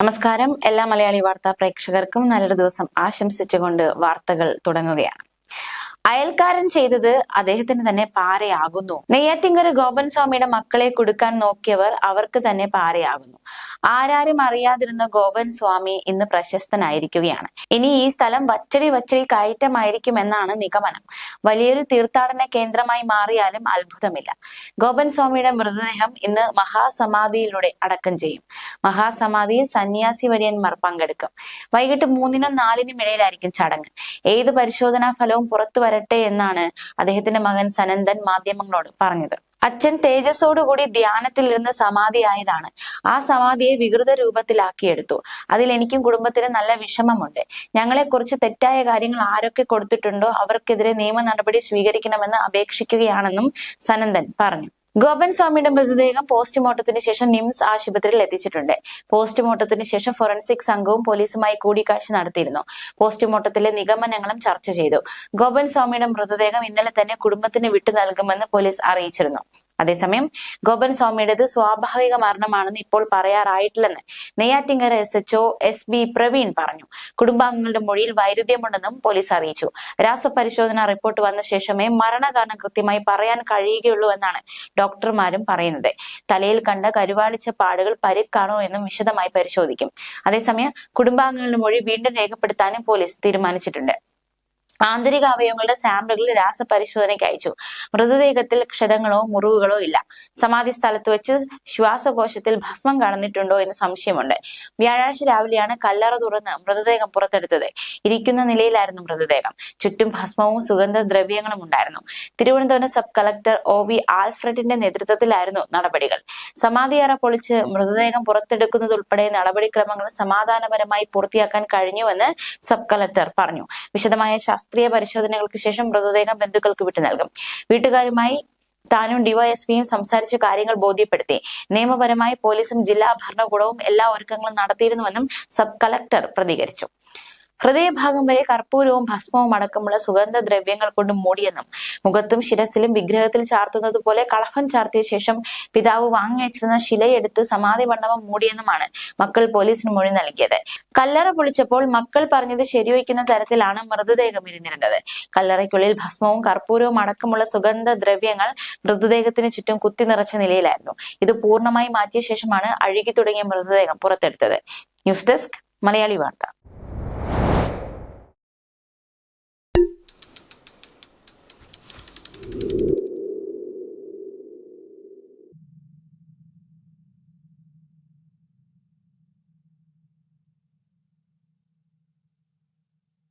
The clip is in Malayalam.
നമസ്കാരം. എല്ലാ മലയാളി വാർത്താ പ്രേക്ഷകർക്കും നല്ലൊരു ദിവസം ആശംസിച്ചുകൊണ്ട് വാർത്തകൾ തുടങ്ങുകയാണ്. അയൽക്കാരൻ ചെയ്തത് അദ്ദേഹത്തിന് തന്നെ പാരയാകുന്നു. നെയ്യാറ്റിങ്കര ഗോപൻ സ്വാമിയുടെ മക്കളെ കൊടുക്കാൻ നോക്കിയവർ അവർക്ക് തന്നെ പാരയാകുന്നു. ആരാരും അറിയാതിരുന്ന ഗോപൻ സ്വാമി ഇന്ന് പ്രശസ്തനായിരിക്കുകയാണ്. ഇനി ഈ സ്ഥലം വച്ചടി വച്ചടി കയറ്റമായിരിക്കുമെന്നാണ് നിഗമനം. വലിയൊരു തീർത്ഥാടന കേന്ദ്രമായി മാറിയാലും അത്ഭുതമില്ല. ഗോപൻ സ്വാമിയുടെ മൃതദേഹം ഇന്ന് മഹാസമാധിയിലൂടെ അടക്കം ചെയ്യും. മഹാസമാധിയിൽ സന്യാസി വര്യന്മാർ പങ്കെടുക്കും. വൈകിട്ട് മൂന്നിനും നാലിനും ഇടയിലായിരിക്കും ചടങ്ങ്. ഏത് പരിശോധനാ ഫലവും പുറത്തു വരട്ടെ എന്നാണ് അദ്ദേഹത്തിന്റെ മകൻ സനന്ദൻ മാധ്യമങ്ങളോട് പറഞ്ഞത്. അച്ഛൻ തേജസ്സോടുകൂടി ധ്യാനത്തിൽ ഇരുന്ന് സമാധിയായതാണ്. ആ സമാധിയെ വികൃത രൂപത്തിലാക്കിയെടുത്തു. അതിൽ എനിക്കും കുടുംബത്തിന് നല്ല വിഷമമുണ്ട്. ഞങ്ങളെ കുറിച്ച് തെറ്റായ കാര്യങ്ങൾ ആരൊക്കെ കൊടുത്തിട്ടുണ്ടോ അവർക്കെതിരെ നിയമ നടപടി സ്വീകരിക്കണമെന്ന് അപേക്ഷിക്കുകയാണെന്നും സനന്ദൻ പറഞ്ഞു. ഗോപൻ സ്വാമിയുടെ മൃതദേഹം പോസ്റ്റ്മോർട്ടത്തിന് ശേഷം നിംസ് ആശുപത്രിയിൽ എത്തിച്ചിട്ടുണ്ട്. പോസ്റ്റ്മോർട്ടത്തിന് ശേഷം ഫോറൻസിക് സംഘവും പോലീസുമായി കൂടിക്കാഴ്ച നടത്തിയിരുന്നു. പോസ്റ്റ്മോർട്ടത്തിലെ നിഗമനങ്ങളും ചർച്ച ചെയ്തു. ഗോപൻ സ്വാമിയുടെ മൃതദേഹം ഇന്നലെ തന്നെ കുടുംബത്തിന് വിട്ടു നൽകുമെന്ന് പോലീസ് അറിയിച്ചിരുന്നു. അതേസമയം ഗോപൻ സ്വാമിയുടേത് സ്വാഭാവിക മരണമാണെന്ന് ഇപ്പോൾ പറയാറായിട്ടില്ലെന്ന് Neyyattinkara S HO S B Praveen പറഞ്ഞു. കുടുംബാംഗങ്ങളുടെ മൊഴിയിൽ വൈരുദ്ധ്യമുണ്ടെന്നും പോലീസ് അറിയിച്ചു. രാസപരിശോധന റിപ്പോർട്ട് വന്ന ശേഷമേ മരണകാരണം കൃത്യമായി പറയാൻ കഴിയുകയുള്ളൂ എന്നാണ് ഡോക്ടർമാരും പറയുന്നത്. തലയിൽ കണ്ട കരുവാളിച്ച പാടുകൾ പരിക്കാണോ എന്നും വിശദമായി പരിശോധിക്കും. അതേസമയം കുടുംബാംഗങ്ങളുടെ മൊഴി വീണ്ടും രേഖപ്പെടുത്താനും പോലീസ് തീരുമാനിച്ചിട്ടുണ്ട്. ആന്തരിക അവയവങ്ങളുടെ സാമ്പിളുകൾ രാസപരിശോധനയ്ക്ക് അയച്ചു. മൃതദേഹത്തിൽ ക്ഷതങ്ങളോ മുറിവുകളോ ഇല്ല. സമാധി സ്ഥലത്ത് വെച്ച് ശ്വാസകോശത്തിൽ ഭസ്മം കടന്നിട്ടുണ്ടോ എന്ന് സംശയമുണ്ട്. വ്യാഴാഴ്ച രാവിലെയാണ് കല്ലറ തുറന്ന് മൃതദേഹം പുറത്തെടുത്തത്. ഇരിക്കുന്ന നിലയിലായിരുന്നു മൃതദേഹം. ചുറ്റും ഭസ്മവും സുഗന്ധ ദ്രവ്യങ്ങളും ഉണ്ടായിരുന്നു. Thiruvananthapuram sub collector O V ആൽഫ്രഡിന്റെ നേതൃത്വത്തിലായിരുന്നു നടപടികൾ. സമാധിയറ പൊളിച്ച് മൃതദേഹം പുറത്തെടുക്കുന്നതുൾപ്പെടെ നടപടിക്രമങ്ങൾ സമാധാനപരമായി പൂർത്തിയാക്കാൻ കഴിഞ്ഞുവെന്ന് സബ് കളക്ടർ പറഞ്ഞു. വിശദമായ ശാസ്ത്രീയ പരിശോധനകൾക്ക് ശേഷം മൃതദേഹം ബന്ധുക്കൾക്ക് വിട്ടു നൽകും. വീട്ടുകാരുമായി താനും ഡിവൈഎസ്പിയും സംസാരിച്ച കാര്യങ്ങൾ ബോധ്യപ്പെടുത്തി. നിയമപരമായി പോലീസും ജില്ലാ ഭരണകൂടവും എല്ലാ ഒരുക്കങ്ങളും നടത്തിയിരുന്നുവെന്നും സബ് കളക്ടർ പ്രതികരിച്ചു. ഹൃദയഭാഗം വരെ കർപ്പൂരവും ഭസ്മവും അടക്കമുള്ള സുഗന്ധദ്രവ്യങ്ങൾ കൊണ്ട് മൂടിയെന്നും മുഖത്തും ശിരസിലും വിഗ്രഹത്തിൽ ചാർത്തുന്നത് പോലെ കളഭം ചാർത്തിയ ശേഷം പിതാവ് വാങ്ങിവെച്ചിരുന്ന ശിലയെടുത്ത് സമാധി മണ്ഡപം മൂടിയെന്നുമാണ് മക്കൾ പോലീസിന് മൊഴി നൽകിയത്. കല്ലറ പൊളിച്ചപ്പോൾ മക്കൾ പറഞ്ഞത് ശരിവയ്ക്കുന്ന തരത്തിലാണ് മൃതദേഹം ഇരുന്നിരുന്നത്. കല്ലറയ്ക്കുള്ളിൽ ഭസ്മവും കർപ്പൂരവും അടക്കമുള്ള സുഗന്ധദ്രവ്യങ്ങൾ മൃതദേഹത്തിന് ചുറ്റും കുത്തി നിറച്ച നിലയിലായിരുന്നു. ഇത് പൂർണമായി മാറ്റിയ ശേഷമാണ് അഴുകി തുടങ്ങിയ മൃതദേഹം പുറത്തെടുത്തത്. ന്യൂസ് ഡെസ്ക് മലയാളി വാർത്ത.